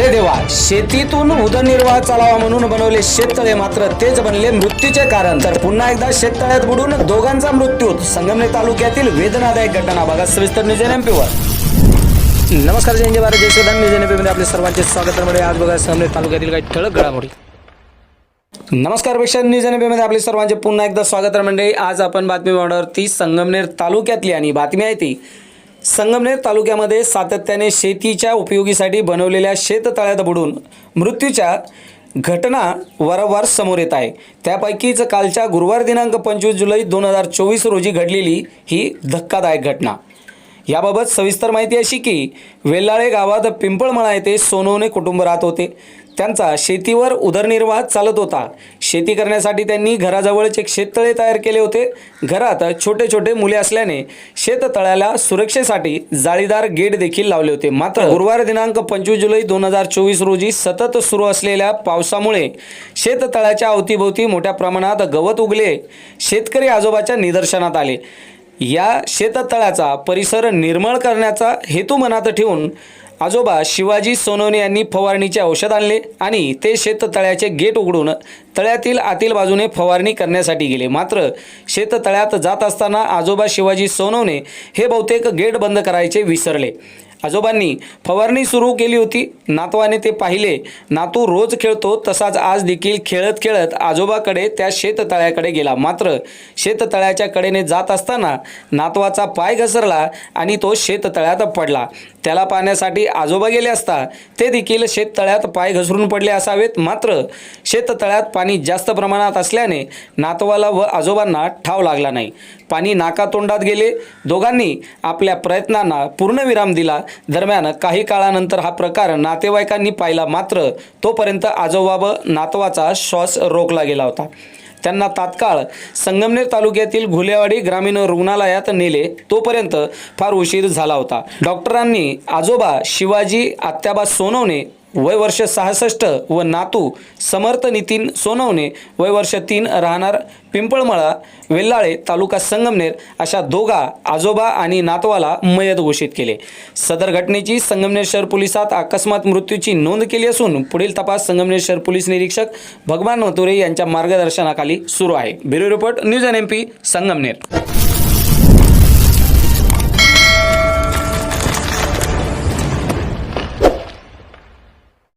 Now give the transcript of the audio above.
अरे देवा शेतीतून उदरनिर्वाह चालावा म्हणून बनवले शेततळे मात्र तेच बनले मृत्यूचे कारण. तर पुन्हा एकदा शेततळ्यात बुडून दोघांचा मृत्यू संगमनेर तालुक्यातील वेदनादायक घटना बघा. सविस्तर न्यूज एमपीवर नमस्कार जय जय भारत जय सुदान न्यूज एनमध्ये आपले सर्वांचे स्वागत. आहे. म्हणजे आज बघा संगमनेर तालुक्यातील काही ठळक घडामोडी. नमस्कारपेक्षा न्यूज एनमध्ये आपले सर्वांचे पुन्हा एकदा स्वागत. आहे मंडळी आज आपण बातमी ती संगमनेर तालुक्यातली आणि बातमी आहे ती संगमनेर तालुक्यामध्ये सातत्याने शेतीच्या उपयोगीसाठी बनवलेल्या शेततळ्यात बुडून मृत्यूच्या घटना वारंवार समोर येत आहे. त्यापैकीच कालच्या गुरुवार दिनांक पंचवीस जुलै दोन हजार चोवीस रोजी घडलेली ही धक्कादायक घटना. याबाबत सविस्तर माहिती अशी की वेल्लाळे गावात पिंपळमळा येथे सोनवणे कुटुंब राहत होते. त्यांचा शेतीवर उदरनिर्वाह चालत होता. शेती करण्यासाठी त्यांनी घराजवळच एक शेततळे तयार केले होते. घरात छोटे छोटे मुले असल्याने शेततळ्याला सुरक्षेसाठी जाळीदार गेट देखील लावले होते. मात्र गुरुवार दिनांक पंचवीस जुलै दोन हजार चोवीस रोजी सतत सुरू असलेल्या पावसामुळे शेततळ्याच्या अवतीभोवती मोठ्या प्रमाणात गवत उगले. शेतकरी आजोबाच्या निदर्शनात आले. या शेततळ्याचा परिसर निर्मळ करण्याचा हेतू मनात ठेवून आजोबा शिवाजी सोनवणे यांनी फवारणीचे औषध आणले आणि ते शेततळ्याचे गेट उघडून तळ्यातील आतील बाजूने फवारणी करण्यासाठी गेले. मात्र शेततळ्यात जात असताना आजोबा शिवाजी सोनवणे हे बहुतेक गेट बंद करायचे विसरले. आजोबांनी फवारणी सुरू केली होती. नातवाने ते पाहिले. नातू रोज खेळतो तसाच आज देखील खेळत खेळत आजोबाकडे त्या शेततळ्याकडे गेला. मात्र शेततळ्याच्या कडेने जात असताना नातवाचा पाय घसरला आणि तो शेततळ्यात पडला. त्याला पाहण्यासाठी आजोबा गेले असता ते देखील शेततळ्यात पाय घसरून पडले असावेत. मात्र शेततळ्यात पाणी जास्त प्रमाणात असल्याने नातवाला व आजोबांना ठाव लागला नाही. पाणी नाकातोंडात गेले. दोघांनी आपल्या प्रयत्नांना पूर्णविराम दिला. दरम्यान काही काळानंतर हा प्रकार नातेवाईकांनी पाहिला मात्र तोपर्यंत आजोबा व नातवाचा श्वास रोखला गेला होता. त्यांना तात्काळ संगमनेर तालुक्यातील घुलेवाडी ग्रामीण रुग्णालयात नेले. तोपर्यंत फार उशीर झाला होता. डॉक्टरांनी आजोबा शिवाजी आत्याबा सोनवणे वय वर्ष सहासष्ट व नातू समर्थ नितीन सोनवणे वय वर्ष तीन राहणार पिंपळमळा वेल्लाळे तालुका संगमनेर अशा दोघा आजोबा आणि नातवाला मयत घोषित केले. सदर घटनेची संगमनेर शहर पोलिसात अकस्मात मृत्यूची नोंद केली असून पुढील तपास संगमनेर शहर पोलीस निरीक्षक भगवान मथुरे यांच्या मार्गदर्शनाखाली सुरू आहे. Bureau report news N M P Sangamner.